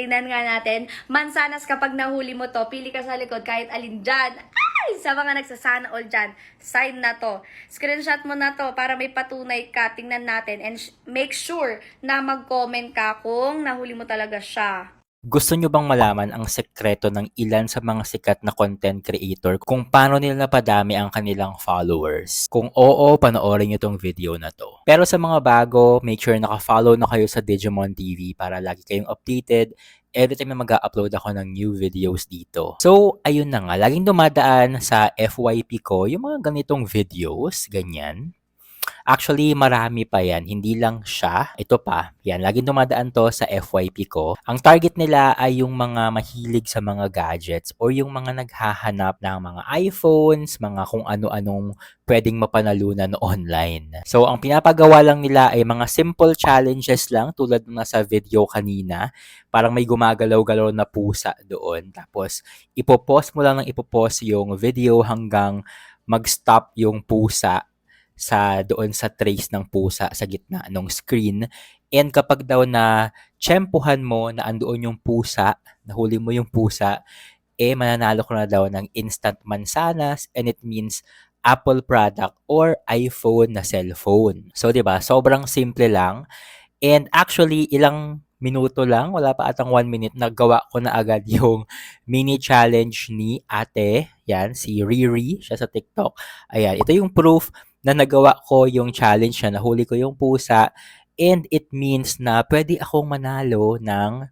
Tingnan nga natin, mansanas kapag nahuli mo to, pili ka sa likod kahit alin dyan. Ay! Sa mga nagsasana all dyan, sign na to. Screenshot mo na to para may patunay ka. Tingnan natin and make sure na mag-comment ka kung nahuli mo talaga siya. Gusto nyo bang malaman ang sekreto ng ilan sa mga sikat na content creator kung paano nila napadami ang kanilang followers? Kung oo, panoorin nyo tong video na to. Pero sa mga bago, make sure naka-follow na kayo sa Digimon TV para lagi kayong updated every time na mag-upload ako ng new videos dito. So, ayun na nga, laging dumadaan sa FYP ko yung mga ganitong videos, ganyan. Actually, marami pa yan. Hindi lang siya. Ito pa. Yan, laging dumadaan to sa FYP ko. Ang target nila ay yung mga mahilig sa mga gadgets or yung mga naghahanap ng mga iPhones, mga kung ano-anong pwedeng mapanalunan online. So, ang pinapagawa lang nila ay mga simple challenges lang tulad ng nasa video kanina. Parang may gumagalaw-galaw na pusa doon. Tapos, ipopost mo lang ng ipopost yung video hanggang mag-stop yung pusa sa doon sa trace ng pusa sa gitna ng screen. And kapag daw na tsempuhan mo na andoon yung pusa, nahuli mo yung pusa, eh mananalo ko na daw ng instant mansanas and it means Apple product or iPhone na cellphone. So, 'di ba? Sobrang simple lang. And actually, ilang minuto lang, wala pa atang one minute, nagawa ko na agad yung mini challenge ni ate. Yan, si Riri, siya sa TikTok. Ayan, ito yung proof na nagawa ko yung challenge na nahuli ko yung pusa and it means na pwede akong manalo ng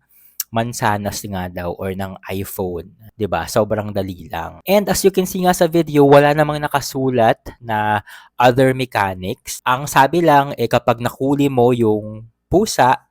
mansanas nga daw or ng iPhone. ba Sobrang dali lang. And as you can see nga sa video, wala namang nakasulat na other mechanics. Ang sabi lang, eh kapag nakuli mo yung pusa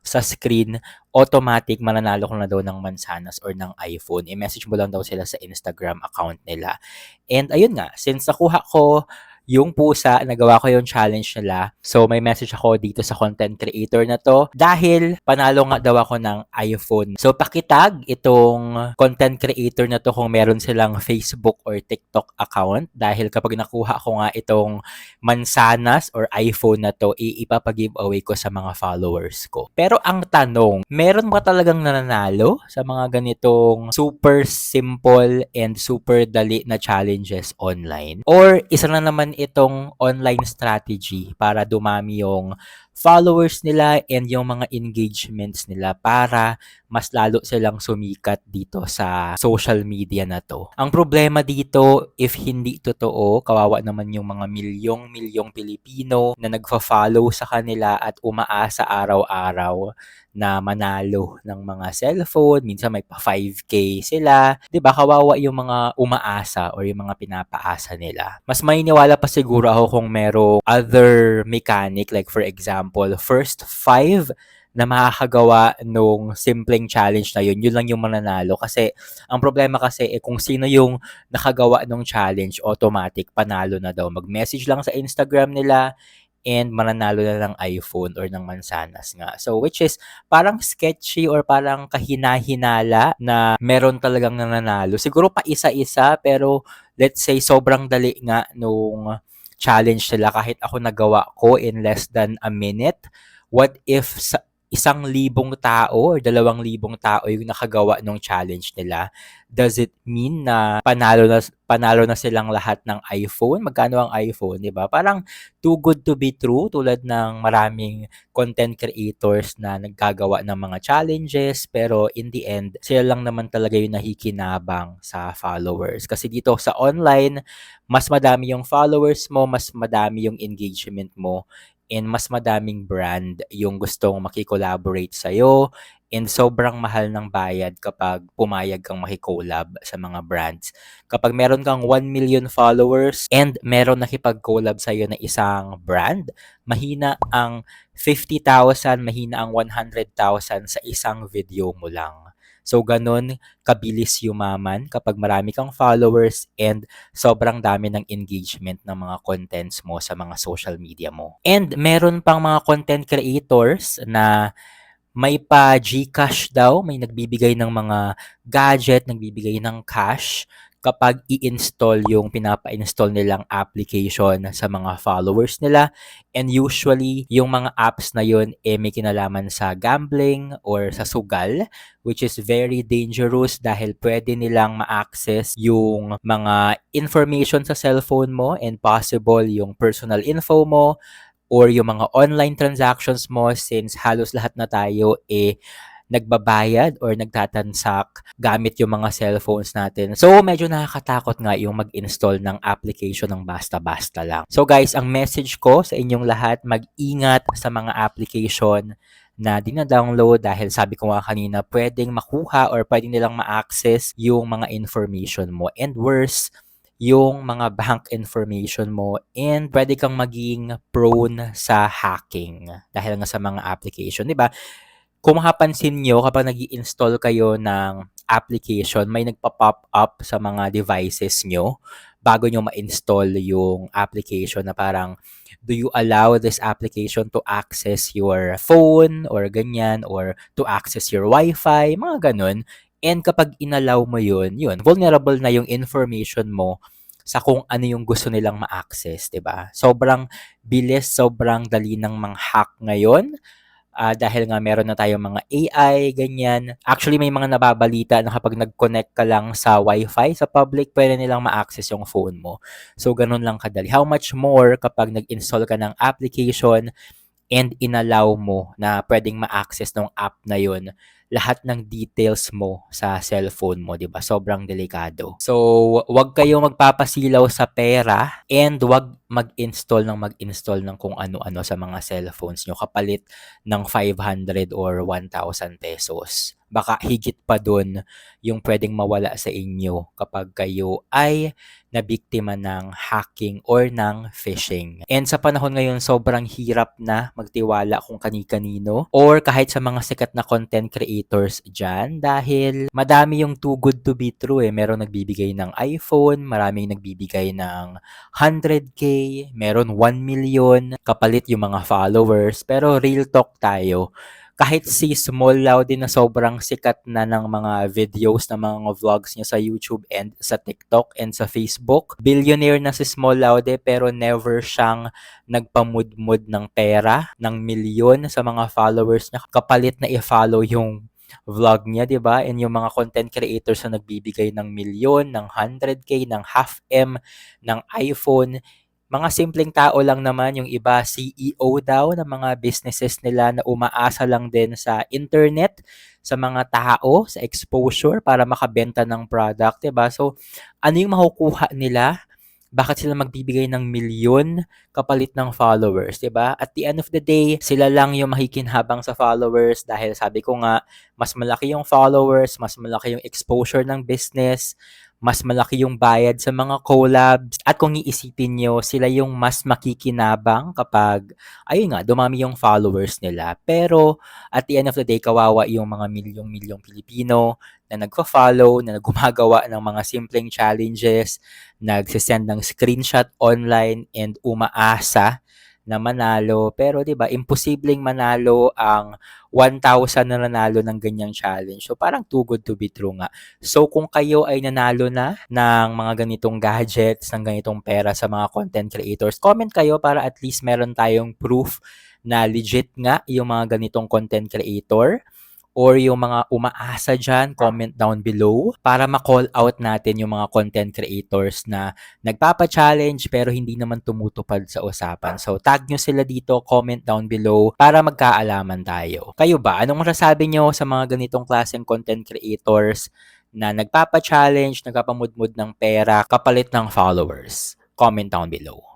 sa screen, automatic mananalo ka na daw ng mansanas or ng iPhone. I-message mo lang daw sila sa Instagram account nila. And ayun nga, since nakuha ko yung pusa, nagawa ko yung challenge nila. So, may message ako dito sa content creator na to dahil panalo nga daw ako ng iPhone. So, pakitag itong content creator na to kung meron silang Facebook or TikTok account dahil kapag nakuha ko nga itong mansanas or iPhone na to, iipapag-giveaway ko sa mga followers ko. Pero ang tanong, meron ba talagang nananalo sa mga ganitong super simple and super dali na challenges online? Or isa na naman itong online strategy para dumami yung followers nila and yung mga engagements nila para mas lalo silang sumikat dito sa social media na to. Ang problema dito, if hindi totoo, kawawa naman yung mga milyong-milyong Pilipino na nagfa-follow sa kanila at umaasa araw-araw na manalo ng mga cellphone, minsan may pa 5k sila. 'Di ba Kawawa yung mga umaasa or yung mga pinapaasa nila. Mas maniniwala pa siguro ako kung merong other mechanic like for example, first five na makakagawa nung simpleng challenge na yun, yun lang yung mananalo. Kasi, ang problema kasi, eh, kung sino yung nakagawa nung challenge, automatic, panalo na daw. Mag-message lang sa Instagram nila, and mananalo na ng iPhone or ng mansanas nga. So, which is parang sketchy or parang kahina-hinala na meron talagang nananalo. Siguro pa isa-isa, pero let's say sobrang dali nga nung challenge nila kahit ako nagawa ko in less than a minute. What if sa isang libong tao or dalawang libong tao yung nakagawa ng challenge nila, does it mean na panalo na panalo na silang lahat ng iPhone? Magkano ang iPhone, 'di ba? Parang too good to be true tulad ng maraming content creators na naggagawa ng mga challenges pero in the end, sila lang naman talaga yung nakikinabang sa followers. Kasi dito sa online, mas madami yung followers mo, mas madami yung engagement mo and mas madaming brand yung gustong makikollaborate sa'yo and sobrang mahal ng bayad kapag pumayag kang makikolab sa mga brands. Kapag meron kang 1 million followers and meron nakipag-collab sa'yo na isang brand, mahina ang 50,000, mahina ang 100,000 sa isang video mo lang. So, ganun kabilis yumaman kapag marami kang followers and sobrang dami ng engagement ng mga contents mo sa mga social media mo. And meron pang mga content creators na may pa Gcash daw, may nagbibigay ng mga gadget, nagbibigay ng cash kapag i-install yung pinapa-install nilang application sa mga followers nila. And usually, yung mga apps na yun eh, may kinalaman sa gambling or sa sugal, which is very dangerous dahil pwede nilang ma-access yung mga information sa cellphone mo and possible yung personal info mo or yung mga online transactions mo since halos lahat na tayo eh nagbabayad or nagtatansak gamit yung mga cellphones natin. So, medyo nakakatakot nga yung mag-install ng application ng basta-basta lang. So guys, ang message ko sa inyong lahat, mag-ingat sa mga application na dina-download dahil sabi ko nga kanina, pwedeng makuha or pwedeng nilang ma-access yung mga information mo. And worse, yung mga bank information mo and pwede kang maging prone sa hacking dahil nga sa mga application, 'di ba? Kung mapapansin nyo, kapag nag install kayo ng application, may nagpa-pop up sa mga devices nyo bago nyo ma-install yung application na parang, do you allow this application to access your phone or ganyan or to access your wifi, mga ganun. And kapag inallow mo yun, yun, vulnerable na yung information mo sa kung ano yung gusto nilang ma-access, 'di ba? Sobrang bilis, sobrang dali ng mang-hack ngayon ah, dahil nga meron na tayong mga AI, ganyan. Actually, may mga nababalita na kapag nag-connect ka lang sa Wi-Fi, sa public, pwede nilang ma-access yung phone mo. So, ganun lang kadali. How much more kapag nag-install ka ng application and inallow mo na pwedeng ma-access ng app na yun lahat ng details mo sa cellphone mo, 'di ba? Sobrang delikado. So, wag kayong magpapasilaw sa pera and wag mag-install ng mag-install ng kung ano-ano sa mga cellphones nyo kapalit ng 500 or 1,000 pesos. Baka higit pa dun yung pwedeng mawala sa inyo kapag kayo ay nabiktima ng hacking or ng phishing. And sa panahon ngayon, sobrang hirap na magtiwala kung kani-kanino or kahit sa mga sikat na content creators dyan dahil madami yung too good to be true eh. Meron nagbibigay ng iPhone, maraming nagbibigay ng 100k, meron 1 million, kapalit yung mga followers. Pero real talk tayo, kahit si Small Laude na sobrang sikat na ng mga videos na mga vlogs niya sa YouTube and sa TikTok and sa Facebook. Billionaire na si Small Laude pero never siyang nagpamudmud ng pera, ng milyon sa mga followers niya. Kapalit na i-follow yung vlog niya, 'di ba? And yung mga content creators na nagbibigay ng milyon, ng 100k, ng half M, ng iPhone, mga simpleng tao lang naman, yung iba CEO daw ng mga businesses nila na umaasa lang din sa internet, sa mga tao, sa exposure para makabenta ng product, 'di ba? So, ano yung makukuha nila? Bakit sila magbibigay ng milyon kapalit ng followers, 'di ba? At the end of the day, sila lang yung makikinhabang sa followers dahil sabi ko nga, mas malaki yung followers, mas malaki yung exposure ng business, mas malaki yung bayad sa mga collabs. At kung iisipin nyo, sila yung mas makikinabang kapag, ayun nga, dumami yung followers nila. Pero, at the end of the day, kawawa yung mga milyong-milyong Pilipino na nagfa-follow, na gumagawa ng mga simpleng challenges, nagsisend ng screenshot online and umaasa na manalo. Pero 'di ba, imposibleng manalo ang 1,000 na nanalo ng ganyang challenge. So parang too good to be true nga. So kung kayo ay nanalo na ng mga ganitong gadgets, ng ganitong pera sa mga content creators, comment kayo para at least meron tayong proof na legit nga yung mga ganitong content creator or yung mga umaasa dyan, comment down below para ma-call out natin yung mga content creators na nagpapa-challenge pero hindi naman tumutupad sa usapan. So tag nyo sila dito, comment down below para magkaalaman tayo. Kayo ba? Anong masasabi nyo sa mga ganitong klaseng content creators na nagpapa-challenge, nagpapamudmud ng pera kapalit ng followers? Comment down below.